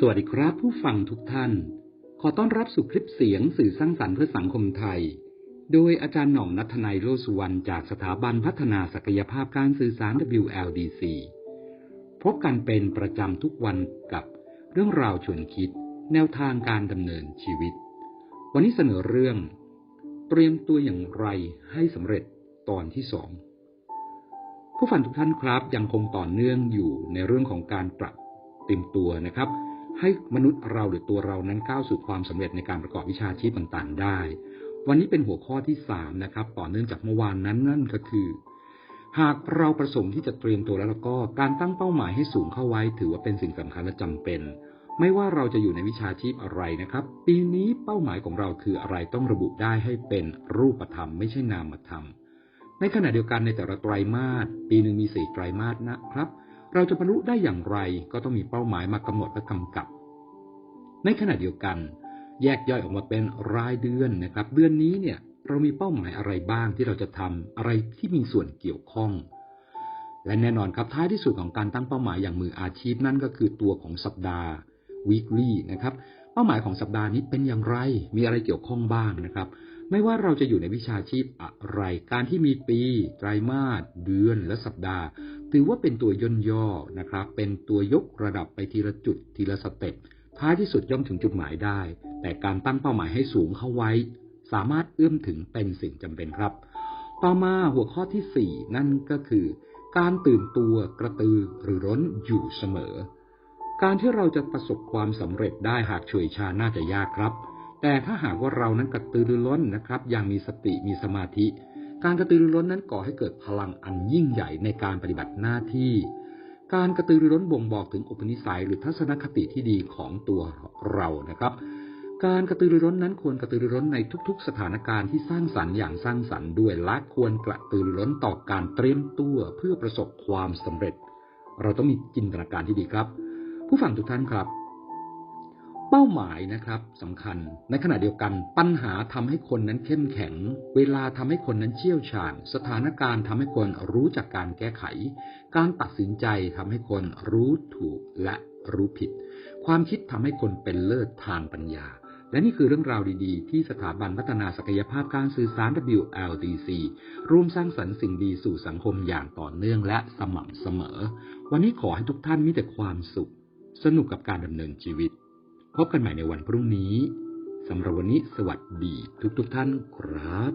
สวัสดีครับผู้ฟังทุกท่าน ขอต้อนรับสู่คลิปเสียงสื่อสร้างสรรค์เพื่อสังคมไทย โดยอาจารย์หน่องนัทนายโรสุวรรณจากสถาบันพัฒนาศักยภาพการสื่อสาร WLDC พบกันเป็นประจำทุกวันกับเรื่องราวชวนคิด แนวทางการดำเนินชีวิต วันนี้เสนอเรื่อง เตรียมตัวอย่างไรให้สำเร็จตอนที่สองผู้ฟังทุกท่านครับยังคงต่อเนื่องอยู่ในเรื่องของการปรับเตรียมตัวนะครับ ให้มนุษย์เราหรือตัวเรานั้นก้าวสู่ความสำเร็จในการประกอบวิชาชีพต่างๆ ได้ วันนี้เป็นหัวข้อที่สามนะครับ ต่อเนื่องจากเมื่อวานนั้นนั่นก็คือ หากเราประสงค์ที่จะเตรียมตัวแล้วก็การตั้งเป้าหมายให้สูงเข้าไว้ ถือว่าเป็นสิ่งสำคัญและจำเป็น ไม่ว่าเราจะอยู่ในวิชาชีพอะไรนะครับ ปีนี้เป้าหมายของเราคืออะไรต้องระบุได้ให้เป็นรูปธรรมไม่ใช่นามธรรม ในขณะเดียวกันในแต่ละไตรมาสปีหนึ่งมีสี่ไตรมาสนะครับ เราจะบรรลุได้อย่างไรก็ต้องมีเป้าหมายมากำหนดและกำกับ ในขณะเดียวกัน แยกย่อยออกมาเป็นรายเดือนนะครับ เดือนนี้เนี่ยเรามีเป้าหมายอะไรบ้างที่เราจะทำอะไรที่มีส่วนเกี่ยวข้อง และแน่นอนครับท้ายที่สุดของการตั้งเป้าหมายอย่างมืออาชีพนั่นก็คือตัวของสัปดาห์ weekly นะครับ เป้าหมายของสัปดาห์นี้เป็นอย่างไร มีอะไรเกี่ยวข้องบ้างนะครับ ไม่ว่าเราจะอยู่ในวิชาชีพอะไร การที่มีปี ไตรมาส เดือน และสัปดาห์ ถือว่าเป็นตัวย่นย่อนะครับ เป็นตัวยกระดับไปทีละจุดทีละสเต็ปท้ายที่สุดย่อมถึงจุดหมายได้ แต่การตั้งเป้าหมายให้สูงเข้าไว้ สามารถเอื้อมถึงเป็นสิ่งจำเป็นครับ ต่อมาหัวข้อที่ 4 นั่นก็คือ การตื่นตัวกระตือหรือร้นอยู่เสมอ การที่เราจะประสบความสำเร็จได้หากเฉยชาน่าจะยากครับ แต่ถ้าหากว่าเรานั้นกระตือรือร้นนะครับ อย่างมีสติมีสมาธิ การกระตือรือร้นนั้นก่อให้เกิดพลังอันยิ่งใหญ่ในการปฏิบัติหน้าที่ การกระตือรือร้นบ่งบอกถึงอุปนิสัยหรือทัศนคติที่ดีของตัวเรานะครับ การกระตือรือร้นนั้นควรกระตือรือร้นในทุก ๆ สถานการณ์ที่สร้างสรรค์อย่างสร้างสรรค์ด้วยและควรกระตือรือร้นต่อการเตรียมตัวเพื่อประสบความสำเร็จ เราต้องมีจินตนาการที่ดีครับ ผู้ฟังทุกท่านครับ เป้าหมายนะครับสำคัญ ในขณะเดียวกัน ปัญหาทำให้คนนั้นเข้มแข็ง เวลาทำให้คนนั้นเชี่ยวชาญ สถานการณ์ทำให้คนรู้จักการแก้ไข การตัดสินใจทำให้คนรู้ถูกและรู้ผิด ความคิดทำให้คนเป็นเลิศทางปัญญา และนี่คือเรื่องราวดีๆ ที่สถาบันพัฒนาศักยภาพการสื่อสาร WLDC ร่วมสร้างสรรค์สิ่งดีสู่สังคมอย่างต่อเนื่องและสม่ำเสมอ วันนี้ขอให้ทุกท่านมีแต่ความสุข สนุกกับการดำเนินชีวิต พบกันใหม่ในวันพรุ่งนี้สำหรับวันนี้สวัสดีทุกๆทท่านครับ